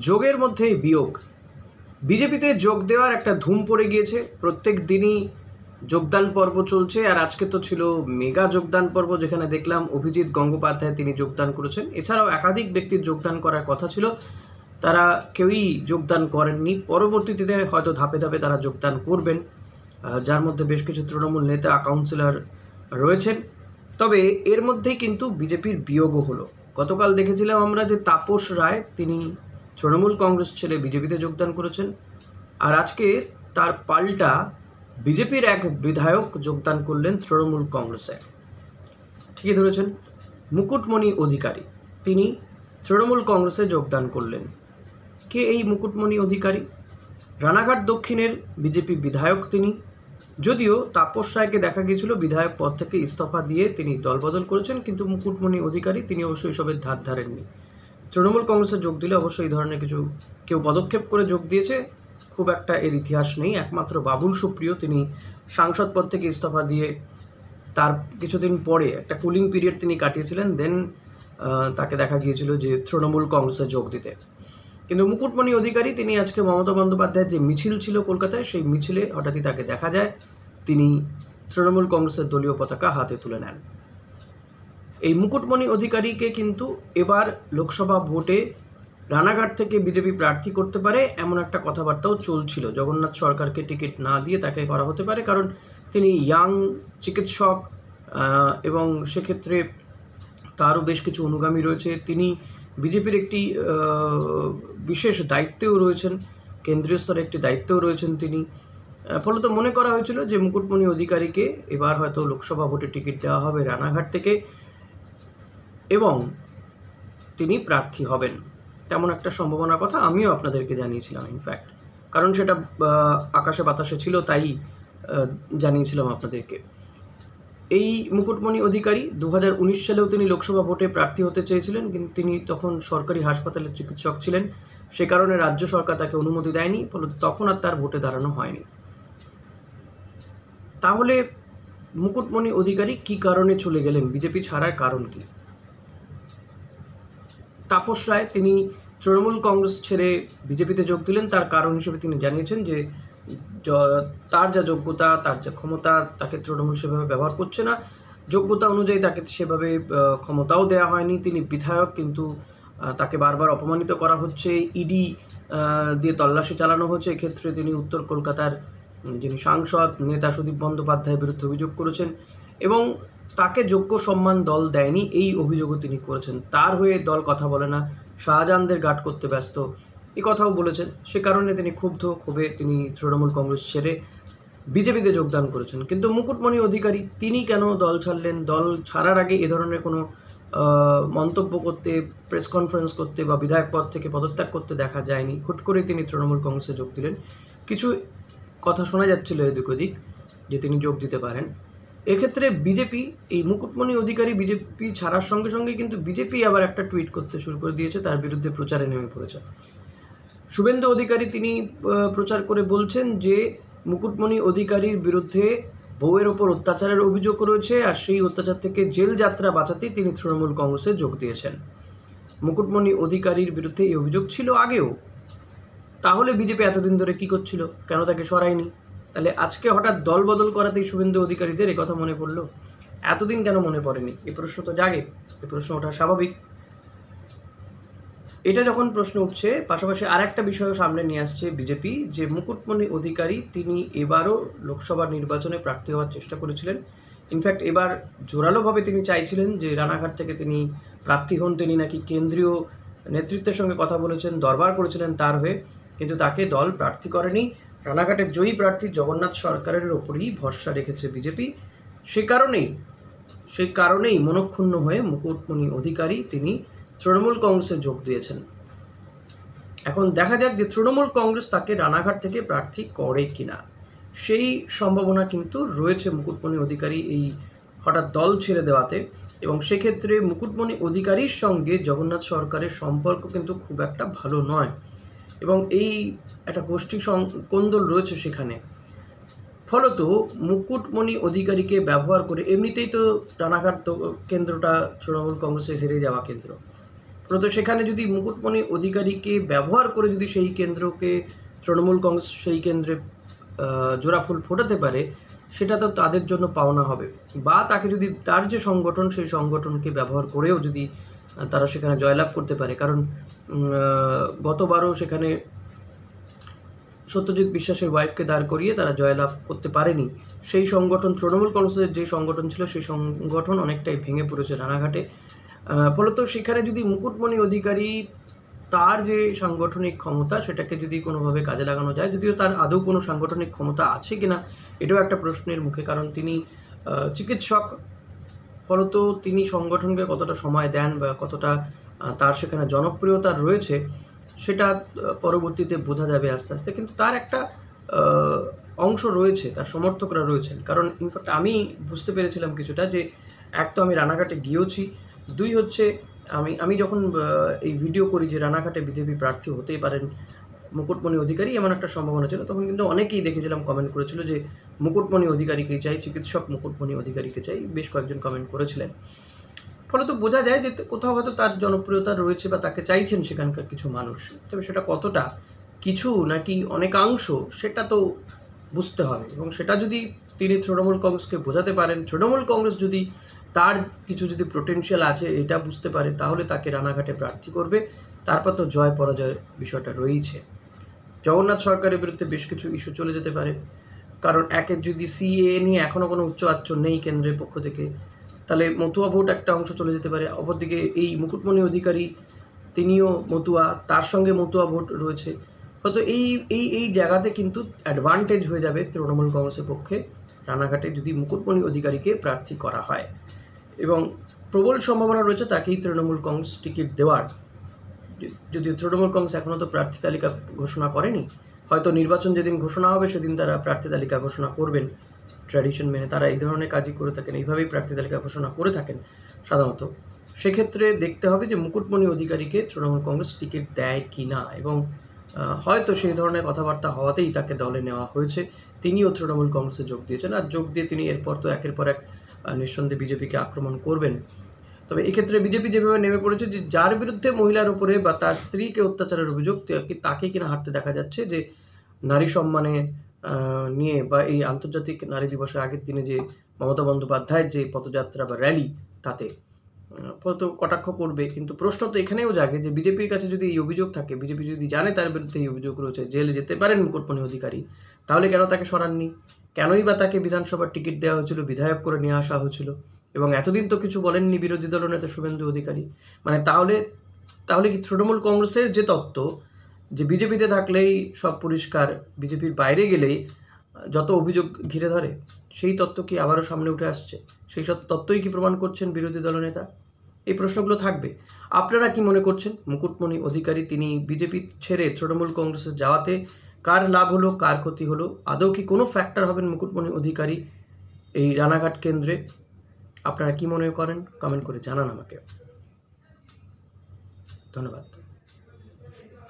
যোগের মধ্যেই বিয়োগ। বিজেপিতে যোগ দেওয়ার একটা ধুম পড়ে গিয়েছে। প্রত্যেক দিনই যোগদান পর্ব চলছে আর আজকে তো ছিল মেগা যোগদান পর্ব যেখানে দেখলাম অভিজিৎ গঙ্গোপাধ্যায় তিনি যোগদান করেছেন। এছাড়াও একাধিক ব্যক্তির যোগদান করার কথা ছিল। তারা কেউই যোগদান করেননি। পরবর্তীতে হয়তো ধাপে ধাপে তারা যোগদান করবেন যার মধ্যে বেশ কিছু তৃণমূল নেতা কাউন্সিলর রয়েছেন। তবে এর মধ্যেই কিন্তু বিজেপির বিয়োগও হলো। গতকাল দেখেছিলাম আমরা যে তাপস রায়, তিনি তৃণমূল কংগ্রেস ছেড়ে বিজেপিতে যোগদান করেছেন। আর আজকে তার পাল্টা বিজেপির এক বিধায়ক যোগদান করলেন তৃণমূল কংগ্রেসে। ঠিকই ধরেছেন, মুকুটমণি অধিকারী, তিনি তৃণমূল কংগ্রেসে যোগদান করলেন। কে এই মুকুটমণি অধিকারী? রানাঘাট দক্ষিণের বিজেপি বিধায়ক তিনি। যদিও তাপস রায়কে দেখা গিয়েছিল, বিধায়ক পদ থেকে ইস্তফা দিয়ে তিনি দলবদল করেছেন, কিন্তু মুকুটমণি অধিকারী, তিনি অবশ্যই এসবের ধার ধারেননি। তৃণমূল কংগ্রেসে যোগ দিলে অবশ্যই এই ধরনের কিছু কেউ পদক্ষেপ করে যোগ দিয়েছে। খুব একটা এর ইতিহাস নেই। একমাত্র বাবুল সুপ্রিয়, তিনি সাংসদ পদ থেকে ইস্তফা দিয়ে তার কিছুদিন পরে একটা কুলিং পিরিয়ড তিনি কাটিয়েছিলেন দেন তাকে দেখা গিয়েছিল যে তৃণমূল কংগ্রেসে যোগ দিতে। কিন্তু মুকুটমণি অধিকারী, তিনি আজকে মমতা বন্দ্যোপাধ্যায়ের যে মিছিল ছিল কলকাতায়, সেই মিছিলে হঠাৎই তাকে দেখা যায়। তিনি তৃণমূল কংগ্রেসের দলীয় পতাকা হাতে তুলে নেন। এই মুকুটমণি অধিকারীকে কিন্তু এবার লোকসভা ভোটে রানাঘাট থেকে বিজেপি প্রার্থী করতে পারে, এমন একটা কথাবার্তাও চলছিল। জগন্নাথ সরকারকে টিকিট না দিয়ে তাকে করা হতে পারে, কারণ তিনি ইয়াং চিকিৎসক এবং সেক্ষেত্রে তারও বেশ কিছু অনুগামী রয়েছে। তিনি বিজেপির একটি বিশেষ দায়িত্বেও রয়েছেন, কেন্দ্রীয় স্তরে একটি দায়িত্বেও রয়েছেন তিনি। ফলত মনে করা হয়েছিল যে মুকুটমণি অধিকারীকে এবার হয়তো লোকসভা ভোটে টিকিট দেওয়া হবে রানাঘাট থেকে। এবং তিনি প্রার্থী হবেন। তেমন একটা সম্ভাবনার কথা আমিও আপনাদেরকে জানিয়েছিলাম ইনফ্যাক্ট কারণ সেটা আকাশে বাতাসে ছিল, তাই জানিয়েছিলাম আপনাদেরকে। এই মুকুটমণি অধিকারী দু হাজার উনিশ সালেও তিনি লোকসভা ভোটে প্রার্থী হতে চেয়েছিলেন, কিন্তু তিনি তখন সরকারি হাসপাতালের চিকিৎসক ছিলেন। সে কারণে রাজ্য সরকার তাকে অনুমতি দেয়নি, ফলত তখন আর তার ভোটে দাঁড়ানো হয়নি। তাহলে মুকুটমণি অধিকারী কি কারণে চলে গেলেন? বিজেপি ছাড়ার কারণ কি? তাপস রায়, তিনি তৃণমূল কংগ্রেস ছেড়ে বিজেপিতে যোগ দিলেন। তার কারণ হিসেবে তিনি জানিয়েছেন যে তার যা যোগ্যতা, তার যা ক্ষমতা, তাকে তৃণমূল সেভাবে ব্যবহার করছে না। যোগ্যতা অনুযায়ী তাকে সেভাবে ক্ষমতাও দেওয়া হয়নি। তিনি বিধায়ক, কিন্তু তাকে বারবার অপমানিত করা হচ্ছে। ইডি দিয়ে তল্লাশি চালানো হচ্ছে। এক্ষেত্রে তিনি উত্তর কলকাতার যিনি সাংসদ, নেতা সুদীপ বন্দ্যোপাধ্যায়ের বিরুদ্ধে অভিযোগ করেছেন। এবং তাকে যোগ্য সম্মান দল দেয়নি, এই অভিযোগও তিনি করেছেন। তার হয়ে দল কথা বলে না, শাহজাহানদের গার্ড করতে ব্যস্ত। এ কথাও বলেছেন। সে কারণে তিনি ক্ষুব্ধ, ক্ষোভে তিনি তৃণমূল কংগ্রেস ছেড়ে বিজেপিতে যোগদান করেছেন। কিন্তু মুকুটমণি অধিকারী, তিনি কেন দল ছাড়লেন? দল ছাড়ার আগে এ ধরনের কোনো মন্তব্য করতে, প্রেস কনফারেন্স করতে বা বিধায়ক পদ থেকে পদত্যাগ করতে দেখা যায়নি। হুট করে তিনি তৃণমূল কংগ্রেসে যোগ দিলেন। কিছু কথা শোনা যাচ্ছিল এদিক ওদিক, যে তিনি যোগ দিতে পারেন। এক্ষেত্রে বিজেপি, এই মুকুটমণি অধিকারী বিজেপি ছাড়ার সঙ্গে সঙ্গে কিন্তু বিজেপি আবার একটা টুইট করতে শুরু করে দিয়েছে, তার বিরুদ্ধে প্রচারে নেমে পড়েছে। শুভেন্দু অধিকারী তিনি প্রচার করে বলছেন যে, মুকুটমণি অধিকারীর বিরুদ্ধে বউয়ের ওপর অত্যাচারের অভিযোগ রয়েছে আর সেই অত্যাচার থেকে জেল যাত্রা বাঁচাতেই তিনি তৃণমূল কংগ্রেসে যোগ দিয়েছেন। মুকুটমণি অধিকারীর বিরুদ্ধে এই অভিযোগ ছিল আগেও। তাহলে বিজেপি এতদিন ধরে কি করছিল? কেন তাকে সরায়নি? তাহলে আজকে হঠাৎ দল বদল করাতেই শুভেন্দু অধিকারীদের এ কথা মনে পড়ল। এতদিন কেন মনে পড়েনি? এই প্রশ্ন তো জাগে। এই প্রশ্ন ওঠা স্বাভাবিক। এটা যখন প্রশ্ন উঠছে, পাশাপাশি আর একটা বিষয়ও সামনে নিয়ে আসছে বিজেপি, যে মুকুটমণি অধিকারী তিনি এবারও লোকসভা নির্বাচনে প্রার্থী হওয়ার চেষ্টা করেছিলেন। ইনফ্যাক্ট এবার জোরালোভাবে তিনি চাইছিলেন যে রানাঘাট থেকে তিনি প্রার্থী হন। তিনি নাকি কেন্দ্রীয় নেতৃত্বের সঙ্গে কথা বলেছেন, দরবার করেছিলেন তার হয়ে। কিন্তু তাকে দল প্রার্থী করেনি। রানাঘাটের জয়ী প্রার্থী জগন্নাথ সরকারের ওপরই ভরসা রেখেছে বিজেপি। সে কারণেই সেই কারণেই মনক্ষুণ্ণ হয়ে মুকুটমণি অধিকারী তিনি তৃণমূল কংগ্রেসে যোগ দিয়েছেন। এখন দেখা যাক যে তৃণমূল কংগ্রেস তাকে রানাঘাট থেকে প্রার্থী করে কিনা। সেই সম্ভাবনা কিন্তু রয়েছে মুকুটমণি অধিকারী এই হঠাৎ দল ছেড়ে দেওয়াতে এবং সেক্ষেত্রে মুকুটমণি অধিকারীর সঙ্গে জগন্নাথ সরকারের সম্পর্ক কিন্তু খুব একটা ভালো নয়। এবং এই একটা গোষ্ঠী কোন্দল রয়েছে সেখানে। ফলত মুকুটমণি অধিকারীকে ব্যবহার করে এমনিতেই তো রানাঘাট কেন্দ্রটা তৃণমূল কংগ্রেসের হেরে যাওয়া কেন্দ্র। প্রত সেখানে যদি মুকুটমণি অধিকারীকে ব্যবহার করে যদি সেই কেন্দ্রকে তৃণমূল কংগ্রেস সেই কেন্দ্রে জোড়াফুল ফোটাতে পারে, সেটা তো তাদের জন্য পাওনা হবে। বা তাকে যদি তার যে সংগঠন, সেই সংগঠনকে ব্যবহার করেও যদি তারা সেখানে জয়লাভ করতে পারে। কারণ গতবারও সেখানে সত্যজিৎ বিশ্বাসের ওয়াইফকে দাঁড় করিয়ে তারা জয়লাভ করতে পারেনি। সেই সংগঠন, তৃণমূল কংগ্রেসের যে সংগঠন ছিল, সেই সংগঠন অনেকটাই ভেঙে পড়েছে রানাঘাটে। ফলত সেখানে যদি মুকুটমণি অধিকারী তার যে সাংগঠনিক ক্ষমতা, সেটাকে যদি কোনোভাবে কাজে লাগানো যায়, যদিও তার আদৌ কোনো সাংগঠনিক ক্ষমতা আছে কিনা, এটাও একটা প্রশ্নের মুখে। কারণ তিনি চিকিৎসক ফলত তিনি সংগঠনকে কতটা সময় দেন বা কতটা তার সেখানে জনপ্রিয়তা রয়েছে, সেটা পরবর্তীতে বোঝা যাবে আস্তে আস্তে। কিন্তু তার একটা অংশ রয়েছে, তার সমর্থকরা রয়েছেন। কারণ ইনফ্যাক্ট আমি বুঝতে পেরেছিলাম কিছুটা যে, এক তো আমি রানাঘাটে গিয়েওছি, দুই হচ্ছে, আমি আমি যখন এই ভিডিও করি যে রানাঘাটে বিজেপি প্রার্থী হতেই পারেন, মুকুটমণি অধিকারী, এমন একটা সম্ভাবনা ছিল। তখন কিন্তু অনেকেই দেখেছিলাম কমেন্ট করেছিল যে মুকুটমণি অধিকারীকে চাই, চিকিৎসক মুকুটমণি অধিকারীকে চাই, বেশ কয়েকজন কমেন্ট করেছিলেন। ফলে তো বোঝা যায় যে কোথাও হয়তো তার জনপ্রিয়তা রয়েছে বা তাকে চাইছেন সেখানকার কিছু মানুষ। তবে সেটা কতটা, কিছু নাকি অনেকাংশ, সেটা তো বুঝতে হবে। এবং সেটা যদি তিনি তৃণমূল কংগ্রেসকে বোঝাতে পারেন, তৃণমূল কংগ্রেস যদি তার কিছু যদি পোটেনশিয়াল আছে, এটা বুঝতে পারে, তাহলে তাকে রানাঘাটে প্রার্থী করবে। তারপর তো জয় পরাজয় বিষয়টা রয়েছে জগন্নাথ সরকারের বিরুদ্ধে বেশ কিছু ইস্যু চলে যেতে পারে। কারণ একের যদি সিএ নিয়ে এখনও কোনো উচ্চ আচ্চ নেই কেন্দ্রের পক্ষ থেকে, তাহলে মতুয়া ভোট একটা অংশ চলে যেতে পারে। অপরদিকে এই মুকুটমণি অধিকারী, তিনিও মতুয়া, তার সঙ্গে মতুয়া ভোট রয়েছে। হয়তো এই এই এই জায়গাতে কিন্তু অ্যাডভান্টেজ হয়ে যাবে তৃণমূল কংগ্রেসের পক্ষে রানাঘাটে যদি মুকুটমণি অধিকারীকে প্রার্থী করা হয়। এবং প্রবল সম্ভাবনা রয়েছে তাকেই তৃণমূল কংগ্রেস টিকিট দেওয়ার। যদিও তৃণমূল কংগ্রেস এখনও তো প্রার্থী তালিকা ঘোষণা করেনি হয়তো নির্বাচন যেদিন ঘোষণা হবে, সেদিন তারা প্রার্থী তালিকা ঘোষণা করবেন। ট্র্যাডিশন মেনে তারা এই ধরনের কাজই করে থাকেন, এইভাবেই প্রার্থী তালিকা ঘোষণা করে থাকেন সাধারণত। সেক্ষেত্রে দেখতে হবে যে মুকুটমণি অধিকারীকে তৃণমূল কংগ্রেস টিকিট দেয় কি না এবং হয়তো সেই ধরনের কথাবার্তা হওয়াতেই তাকে দলে নেওয়া হয়েছে। তিনিও তৃণমূল কংগ্রেসে যোগ দিয়েছেন আর যোগ দিয়ে তিনি এরপর তো একের পর এক নিঃসন্দেহে বিজেপিকে আক্রমণ করবেন। তবে এক্ষেত্রে বিজেপি যেভাবে নেমে পড়েছে যে যার বিরুদ্ধে মহিলার উপরে বা তার স্ত্রীকে অত্যাচারের অভিযোগ তাকে- কিনা হাঁটতে দেখা যাচ্ছে যে নারী সম্মানে নিয়ে বা এই আন্তর্জাতিক নারী দিবসের আগের দিনে যে মমতা বন্দ্যোপাধ্যায়ের যে পদযাত্রা বা র্যালি তাতে ফলত কটাক্ষ করবে। কিন্তু প্রশ্ন তো এখানেও জাগে যে বিজেপির কাছে যদি এই অভিযোগ থাকে, বিজেপি যদি জানে তার বিরুদ্ধে এই অভিযোগ রয়েছে, জেলে যেতে পারেন মুকুটমণি অধিকারী, তাহলে কেন তাকে সরাননি? কেনই বা তাকে বিধানসভার টিকিট দেওয়া হয়েছিল, বিধায়ক করে নিয়ে আসা হয়েছিল? এবং এতদিন তো কিছু বলেননি বিরোধী দলনেতা শুভেন্দু অধিকারী। মানে তাহলে তাহলে কি তৃণমূল কংগ্রেসের যে তত্ত্ব যে বিজেপিতে থাকলেই সব পরিষ্কার, বিজেপির বাইরে গেলেই যত অভিযোগ ঘিরে ধরে, সেই তত্ত্ব কি আবারও সামনে উঠে আসছে? সেই সব তত্ত্বই কি প্রমাণ করছেন বিরোধী দলনেতা এই প্রশ্নগুলো থাকবে। আপনারা কি মনে করছেন? মুকুটমণি অধিকারী, তিনি বিজেপি ছেড়ে তৃণমূল কংগ্রেসে যাওয়াতে কার লাভ হলো, কার ক্ষতি হলো? আদৌ কি কোনো ফ্যাক্টর হবেন মুকুটমণি অধিকারী এই রানাঘাট কেন্দ্রে? আপনারা কি মনে করেন? কমেন্ট করে জানান আমাকে। ধন্যবাদ।